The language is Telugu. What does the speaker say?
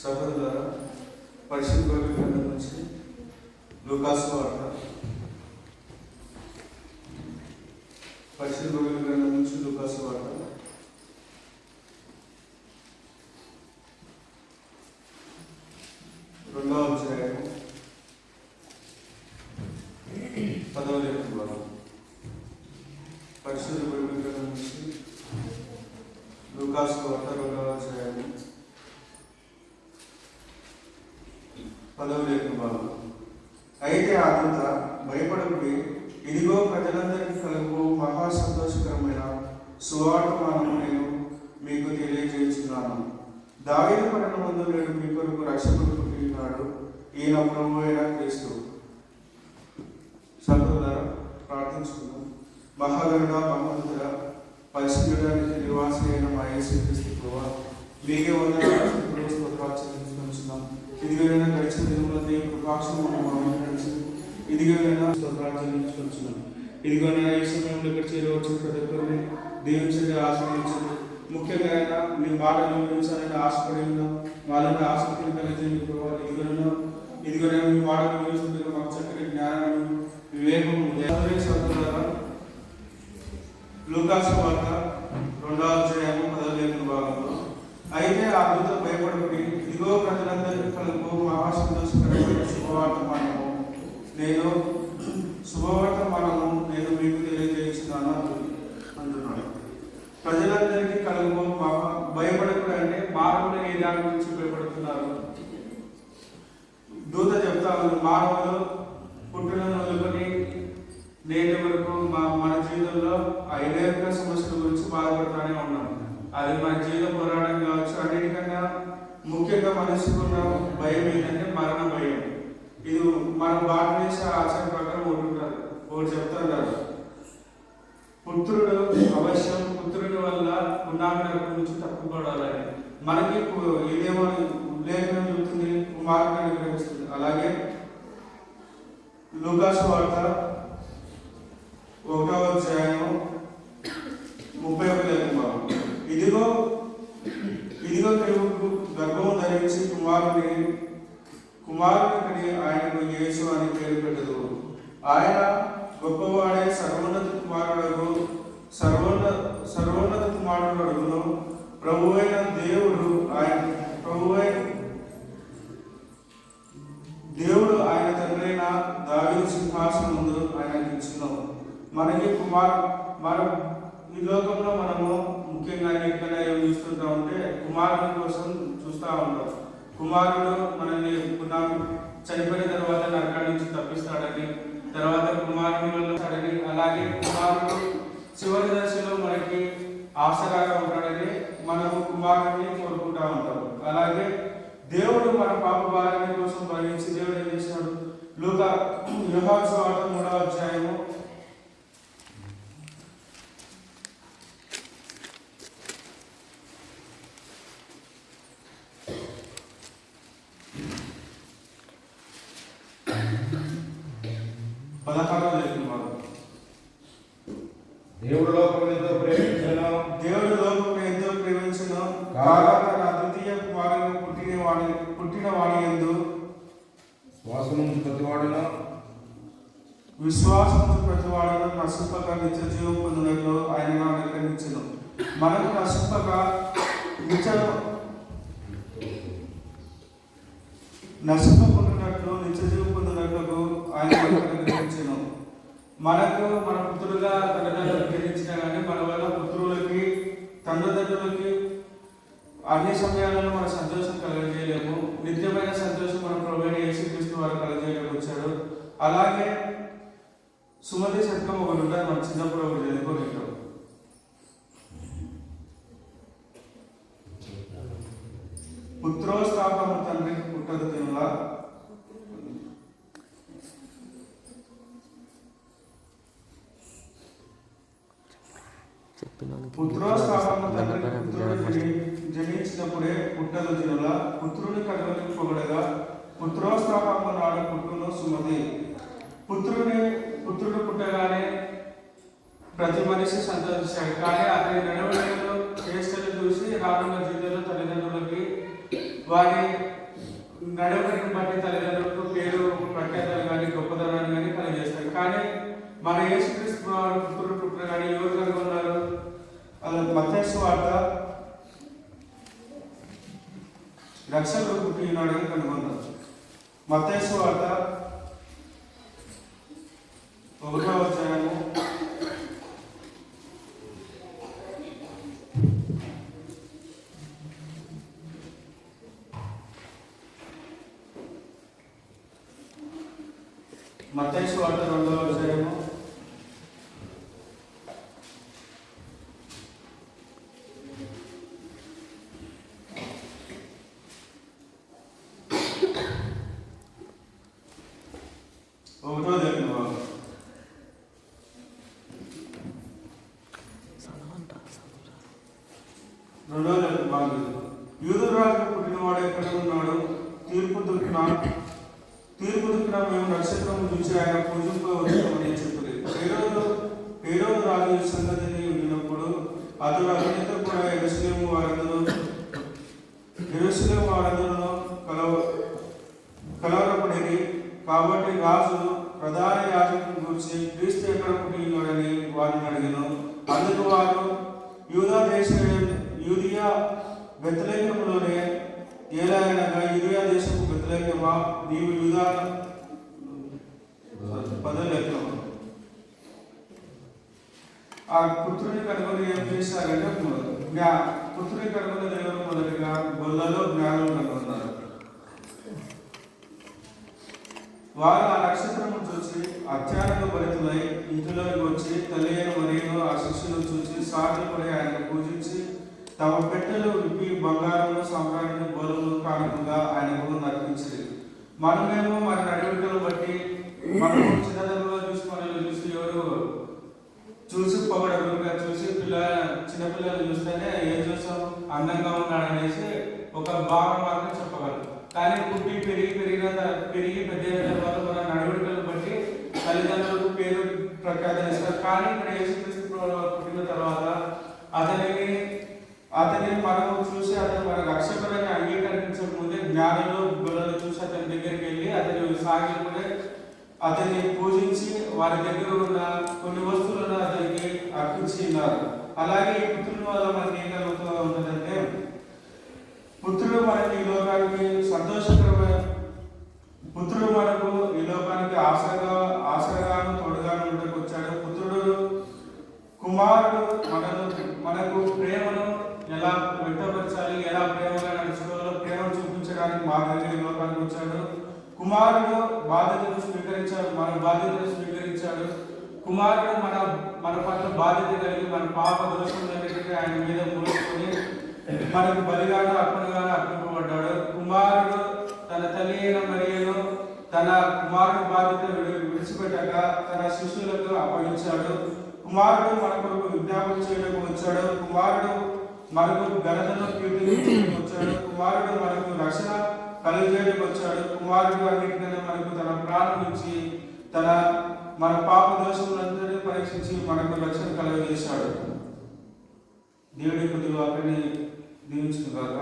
సభల ద్వారా పరిశుద్ధ బైబిల్ గ్రంథం నుంచి లూకాసు వార్త పరిశుద్ధ బైబిల్ గ్రంథం నుంచి లూకాసు వార్త రెండవ అధ్యాయం పదవ లేఖన భాగం పరిశుద్ధ బైబిల్ గ్రంథం నుంచి లూకాసు వార్త రెండవ అధ్యాయం పదవి లేఖన అయితే ఆ దూత భయపడకుడి ఇదిగో ప్రజలందరికీ కలుగు మహా సంతోషకరమైన సువార్తమానము నేను మీకు తెలియజేస్తున్నాను. దావీదు పట్టణ ముందు నేడు మీ కొరకు రక్షకుడు పుట్టినాడు ఈయన ప్రభు అయిన క్రీస్తు. సహోదర ప్రార్థించుకుందాం. మహాగరుడ మహోదర పరిశుద్ధుడానికి నివాసి అయిన మా యేసు క్రీస్తు ప్రభు మీకే వందనాలు. చెల్లించుకుంటున్నాం ఇదిగైనా గడిచిన దినములతో కృపాక్షం ఇదిగైనా స్తోత్రాలు చెల్లించుకుంటున్నాం ఇదిగోనైనా ఈ సమయంలో ఇక్కడ చేరవచ్చు ప్రతి ఒక్కరిని దీవించండి ఆశ్రయించండి. ముఖ్యంగా అయినా మీ మాటలు వివరించాలని ఆశపడి ఉన్నాం. వాళ్ళని ఆసక్తిని కలిగించుకోవాలి ఇదిగోనైనా ఇదిగోనైనా మీ మాటలు వివరిస్తుంటే మాకు చక్కటి జ్ఞానం వివేకం సోదరులారా లూకాసు వార్త రెండవ అధ్యాయము పదలేఖన భాగంలో. అయితే ఆ దూత భయపడుకుని మా ప్రజలందరికీ శుభవార్త మహాసంతోషకరమైన శుభవార్తమానము నేను శుభవార్తమానము నేను మీకు తెలియజేస్తున్నాను అంటున్నాడు. ప్రజలందరికీ కలుగు మహా అంటే మానవులు ఏ దాని గురించి భయపడుతున్నారు? దూత చెప్తా ఉంది మానవులు పుట్టిన వదులుకొని నేటి వరకు మా మన జీవితంలో అనేక సమస్యల గురించి బాధపడుతూనే ఉన్నాం. అది మన జీవిత పోరాటం కావచ్చు అన్నిటికన్నా ముఖ్యంగా మనసుకున్న భయం ఏంటంటే మరణ భయం. ఇది మన భారతదేశ ఆచార ప్రకారం ఉంటుంటారు. ఉంటారు ఒకటి చెప్తారు పుత్రుడు అవశ్యం పుత్రుడి వల్ల పునామి నుంచి తప్పుకోవడాలని. మనకి పు- ఇదేమో లేఖనం చెబుతుంది కుమారుడు అనుగ్రహిస్తుంది. అలాగే లూకాస్ వార్త ఒకటవ అధ్యాయం ముప్పై ఒక ఇదిగో ఇదిగో తెలుగు గర్భము ధరించి కుమారుని కుమారుని ఆయనకు యేసు అని పేరు పెట్టదు. ఆయన గొప్పవాడే సర్వోన్నత కుమారుడు సర్వోన్న సర్వోన్నత కుమారుడు అడుగును ప్రభు అయిన దేవుడు ఆయన ప్రభు అయిన దేవుడు ఆయన తండ్రైన దావి సింహాసనం ముందు ఆయన ఇచ్చిన మనకి కుమార్ మన ఈ లోకంలో మనము ముఖ్యంగా ఎక్కడ ఏం చూస్తుంటా ఉంటే కుమారుని కోసం చూస్తూ ఉంటాం. కుమారుడు మనల్ని పునః చనిపోయిన తర్వాత నరకాల నుంచి తప్పిస్తాడని తర్వాత కుమారుని అలాగే కుమారుడు చివరి దశలో మనకి ఆసరాగా ఉంటాడని మనము కుమారుడిని కోరుకుంటా ఉంటాం. అలాగే దేవుడు మన పాప భారాన్ని కోసం భరించి దేవుడు ఏం చేసినాడు లూక యుహాసు మూడవ అధ్యాయము పదహారవ లేఖనం దేవుడు లోకం ఎంతో ప్రేమించను దేవుడు లోకం ఎంతో ప్రేమించిన కాగా తన అద్వితీయ కుమారుని పుట్టిన వాడి పుట్టిన వాడి ఎందు శ్వాసము ప్రతివాడును. విశ్వాసము ప్రతివాడను నశింపక నిత్య జీవం పొందినట్లు ఆయన అనుగ్రహించను మనకు నశింపక నిత్య నశింపకుండాట్లు నిత్య జీవం పొందినట్లు ఆయన మనకు అనుగ్రహించను మనకు మన పుత్రులుగా తల్లిదండ్రులు గ్రహించిన కానీ మన వల్ల పుత్రులకి తండ్రిదండ్రులకి అన్ని సమయాలలో మన సంతోషం కలగజేయలేము. నిత్యమైన సంతోషం మన ప్రభుత్వ యేసుక్రీస్తు వారు కలగజేయలేము వచ్చాడు అలాగే సుమతి శతకం ఒకటి ఉంటుంది మన చిన్నప్పుడు ఒకటి చదువుకోలేదు పుత్రోస్థాపన జని- జనించినప్పుడే పుట్టదు జనుల పుత్రుని కడవని పొగడగా పుత్రోస్థాపన నాడు పుట్టును సుమతి. పుత్రుని పుత్రుడు పుట్టగానే ప్రతి మనిషి సంతోషిస్తాడు. కానీ అతని నడవడికలో చేష్టలు చూసి రానున్న జీవితంలో తల్లిదండ్రులకి వారి నడవడిని బట్టి తల్లిదండ్రులకు పేరు ప్రఖ్యాతలు కానీ గొప్పతనాన్ని కానీ కలిగజేస్తారు. కానీ మన యేసుక్రీస్తు వారు పుత్రుడు పుట్టిన కానీ ఎవరు కనుగొన్నారు అలా మత్స్సు వార్త రక్షకుడు పుట్టినాడు అని కనుగొన్నారు మత్స్సు వార్త ఒకటో వచ్చాయి మత్తయి వార్త రెండవ అధ్యాయము ఒకటో దగ్గర బాబు రెండో దగ్గర బాగు యూదు రాజు పుట్టినవాడు ఎక్కడ ఉన్నాడు తీర్పు దొరికిన తీర్పు దొరికిన మేము నక్షత్రం చూసి ఆయన పూజింపవచ్చుమని చెప్పింది పేరోజు పేరోజు రాజు సంగతిని విన్నప్పుడు అతడు అతనితో కూడా ఎరుసలేము వారందరూ ఎరుసలేము వారందరూ కలవ కలవరపడిరి. కాబట్టి రాజు ప్రధాన యాజకుని గురించి క్రీస్తు ఎక్కడ పుట్టినాడని వారిని అడిగాను. అందుకు వారు యూదా దేశ యూదియా వ్యతిరేకంలోనే ఏలాగనగా యూదియా దేశపు వ్యతిరేకమా నీవు యూదా పదలేఖమా ఆ పుత్రుని కనుగొని ఏం చేశారంటే జ్ఞా పుత్రుని కనుగొని దేవుడు మొదటిగా గొల్లలో జ్ఞానం కనుగొన్నారు. వారు ఆ నక్షత్రము చూసి అత్యానంద భరితులై ఇంటిలోకి వచ్చి తల్లి అయిన మరియు ఆ శిష్యులను చూసి సాటి పడి ఆయన పూజించి తమ పెట్టెలు విప్పి బంగారము సంప్రాన్ని బలులు కానుకగా ఆయనకు నర్పించింది మనమేమో మన నడివికలు బట్టి మనం చిన్నతనంలో చూసి మనల్ని చూసి ఎవరు చూసి పొగడరుగా చూసి పిల్ల చిన్నపిల్లలు చూస్తేనే ఏం చూస్తాం? అందంగా ఉన్నాడు అనేసి ఒక భావన మాత్రం చెప్పగలం. కానీ పుట్టి పెరిగి పెరిగిన పెరిగి పెద్ద తర్వాత మన నడవడికలు బట్టి తల్లిదండ్రులకు పేరు ప్రఖ్యాతం ఇస్తారు. కానీ ఇప్పుడు యేసుక్రీస్తు ప్రభువు పుట్టిన తర్వాత అతనికి అతని మనము చూసి అతను మన రక్షకులని అంగీకరించక ముందే జ్ఞానంలో గొల్లలు చూసి అతని దగ్గరికి వెళ్ళి అతను సాగిపోయి అతన్ని పూజించి వారి దగ్గర ఉన్న కొన్ని వస్తువులను అతనికి అర్పించి ఉన్నారు. అలాగే ఈ పుత్రుల వల్ల మనకి ఏం కలుగుతూ ఉంటుందంటే పుత్రుడు మనకి ఈ లోకానికి సంతోషకరమైన పుత్రుడు మనకు ఈ లోకానికి ఆశగా ఆశగాను తోడుగాను ఉండకు వచ్చాడు. పుత్రుడు కుమారుడు మనను మనకు ప్రేమను ఎలా వ్యక్తపరచాలి ఎలా ప్రేమగా నడుచుకోవాలో ప్రేమ చూపించడానికి మా దగ్గర ఈ లోకానికి వచ్చాడు. కుమారుడు బాధ్యతను స్వీకరించాడు మన బాధ్యతను స్వీకరించాడు. కుమారుడు మన మన పట్ల బాధ్యత కలిగి మన పాప దోషములన్నిటికీ ఆయన మీద మోసుకొని మనకు బలిగాను అప్పుడుగాను అర్పింపబడ్డాడు. కుమారుడు తన తల్లి అయిన మరియను తన కుమారుడు బాధ్యత విడిచిపెట్టక తన శిష్యులకు అప్పగించాడు. కుమారుడు మన కొరకు విజ్ఞాపం చేయడానికి వచ్చాడు. కుమారుడు మనకు ఘనతను కీర్తించడానికి వచ్చాడు. కుమారుడు మనకు రక్షణ కలిగజేయడానికి వచ్చాడు కుమారుడు అన్నింటినీ మనకు తన ప్రాణం ఇచ్చి తన మన పాప దోషములందరినీ పరీక్షించి మనకు రక్షణ కలుగజేశాడు. దేవుడి కొద్ది వాటిని దీవించిన కాక